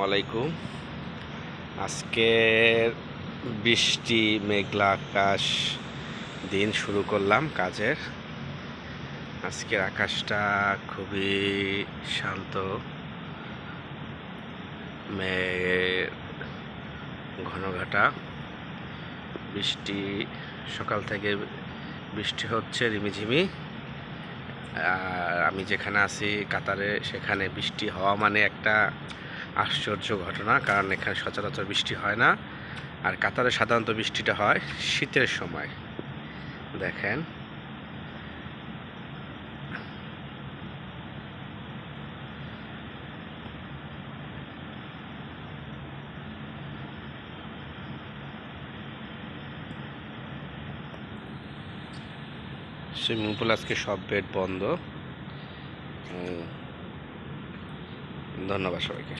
আলাইকুম আজকে বৃষ্টি, মেঘলা আকাশ, দিন শুরু করলাম কাজের। আজকের আকাশটা খুবই শান্ত। মেঘের ঘনঘটা বৃষ্টি, সকাল থেকে বৃষ্টি হচ্ছে রিমিঝিমি আর আমি যেখানে আছি, কাতারে, সেখানে বৃষ্টি হওয়া মানে একটা আশ্চর্য ঘটনা, কারণ এখানে সচরাচর বৃষ্টি হয় না। আর কাতারে সাধারণত বৃষ্টিটা হয় শীতের সময়। দেখেন। সুইমিং পুল আজকে সব বেড বন্ধ। ধন্যবাদ সবাইকে।